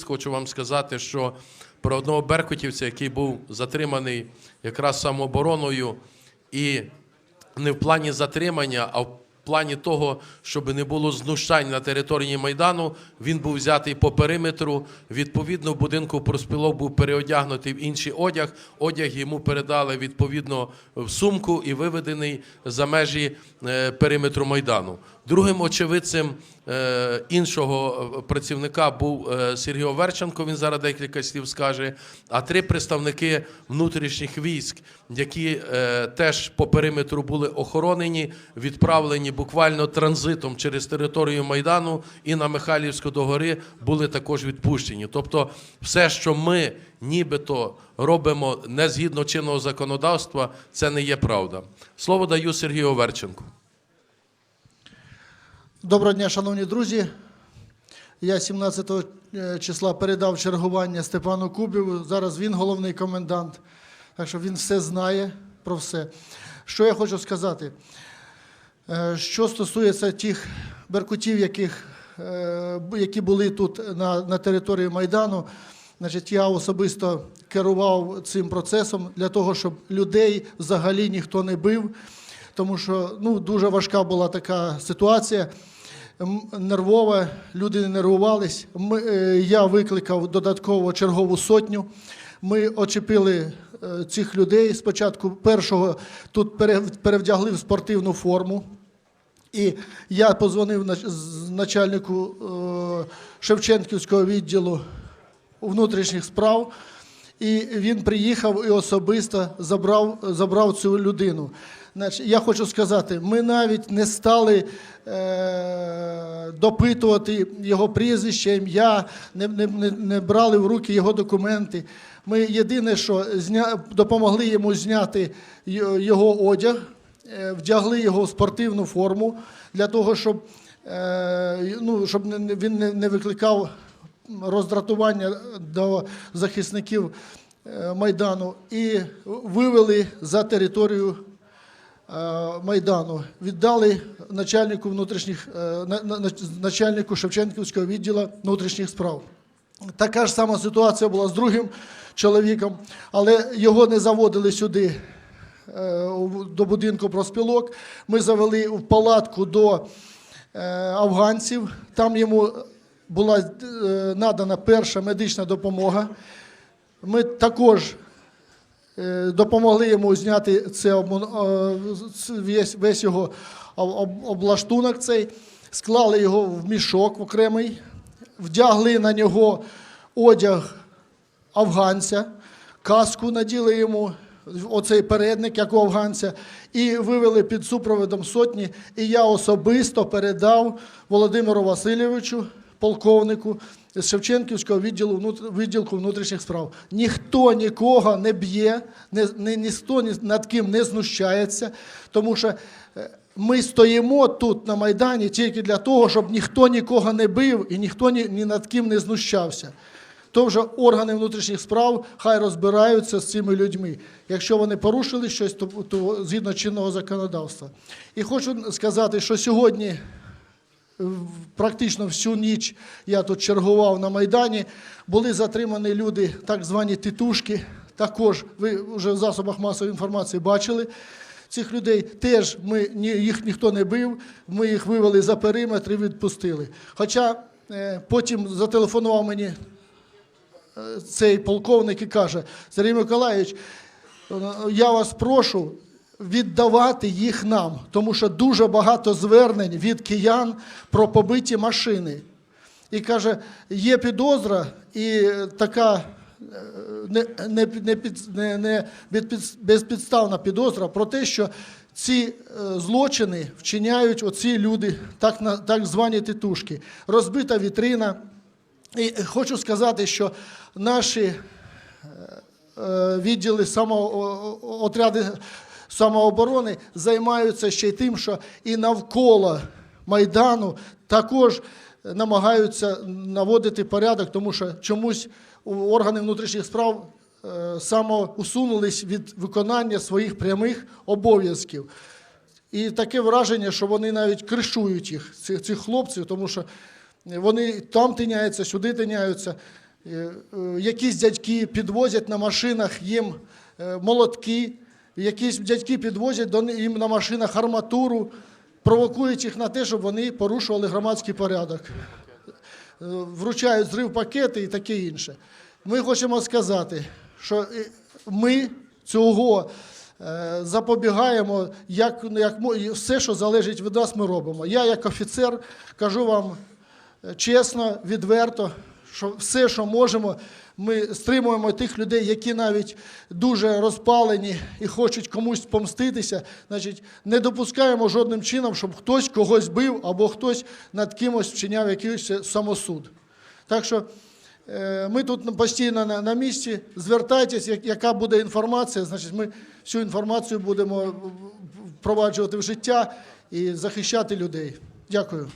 Хочу вам сказати, що про одного беркутівця, який був затриманий якраз самообороною, і не в плані затримання, а в плані того, щоб не було знущань на території Майдану, він був взятий по периметру. Відповідно, в будинку проспілок був переодягнутий в інший одяг. Одяг йому передали відповідно в сумку і виведений за межі е, периметру Майдану. Другим очевидцем е, іншого е, працівника був Сергій Оверченко. Він зараз декілька слів скаже. А три представники внутрішніх військ, які теж по периметру були охоронені, відправлені буквально транзитом через територію Майдану і на Михайлівську до гори були також відпущені. Тобто, все, що ми нібито робимо не згідно чинного законодавства, це не є правда. Слово даю Сергію Оверченку. Доброго дня, шановні друзі. Я 17 е, числа передав чергування Степану Кубіву. Зараз він головний комендант, так що він все знає про все. Що я хочу сказати? Е, Що стосується тих беркутів, яких, е, які були тут на, на території Майдану, значить, я особисто керував цим процесом для того, щоб людей взагалі ніхто не бив, тому що ну, дуже важка була така ситуація. Нервова, люди не нервувались. Ми, е, я викликав додатково чергову сотню. Ми очепили цих людей. Спочатку першого тут перевдягли в спортивну форму. І я позвонив начальнику е, Шевченківського відділу внутрішніх справ, і він приїхав і особисто забрав, забрав цю людину. Я хочу сказати, ми навіть не стали е, допитувати його прізвище, ім'я, не, не, не, брали в руки його документи. Ми єдине, що зня, допомогли йому зняти його одяг, е, вдягли його в спортивну форму для того, щоб, е, ну, щоб він не викликав роздратування до захисників е, Майдану і вивели за територію е, Майдану. Віддали начальнику внутрішніх е, на- на- на- начальнику Шевченківського відділу внутрішніх справ. Така ж сама ситуація була з другим чоловіком, але його не заводили сюди до будинку проспілок. Ми завели в палатку до афганців. Там йому була е, надана перша медична допомога. Ми також е, допомогли йому зняти це е, весь, його об- об- облаштунок цей, склали його в мішок окремий, вдягли на нього одяг афганця, каску наділи йому, оцей передник, як у афганця, і вивели під супроводом сотні. І я особисто передав Володимиру Васильовичу, полковнику з Шевченківського відділу відділку внутрішніх справ. Ніхто нікого не б'є, ніхто ні над ким не знущається, тому що е, ми стоїмо тут на Майдані тільки для того, щоб ніхто нікого не бив і ніхто ні, над ким не знущався. То вже органи внутрішніх справ хай розбираються з цими людьми. Якщо вони порушили щось, то, то згідно чинного законодавства. І хочу сказати, що сьогодні практично всю ніч я тут чергував на Майдані. Були затримані люди, так звані титушки. Також ви вже в засобах масової інформації бачили. Цих людей теж ми, ні, їх ніхто не бив, ми їх вивели за периметр і відпустили. Хоча е, потім зателефонував мені е, цей полковник і каже: Сергій Миколаївич, е, я вас прошу віддавати їх нам, тому що дуже багато звернень від киян про побиті машини. І каже, є підозра, і е, така е, не, не, не, не, не безпід- безпідставна підозра про те, що ці е, злочини вчиняють оці люди, так, так звані титушки. Розбита вітрина. І хочу сказати, що наші е, відділи само, самооборони займаються ще й тим, що і навколо Майдану також намагаються наводити порядок, тому що чомусь органи внутрішніх справ е, самоусунулись від виконання своїх прямих обов'язків. І таке враження, що вони навіть кришують їх, цих, цих хлопців, тому що вони там тиняються, сюди тиняються. е, е, якісь дядьки підвозять на машинах їм е, молотки, якісь дядьки підвозять до їм на машинах арматуру, провокують їх на те, щоб вони порушували громадський порядок. Е, Вручають зрив пакети і таке інше. Ми хочемо сказати, що е, ми цього е, запобігаємо, як, як все, що залежить від нас, ми робимо. Я, як офіцер, кажу вам чесно, відверто, що все, що можемо, ми стримуємо тих людей, які навіть дуже розпалені і хочуть комусь помститися. Значить, не допускаємо жодним чином, щоб хтось когось бив або хтось над кимось вчиняв якийсь самосуд. Так що е, ми тут постійно на, місці. Звертайтесь, яка буде інформація, значить, ми всю інформацію будемо впроваджувати в життя і захищати людей. Дякую.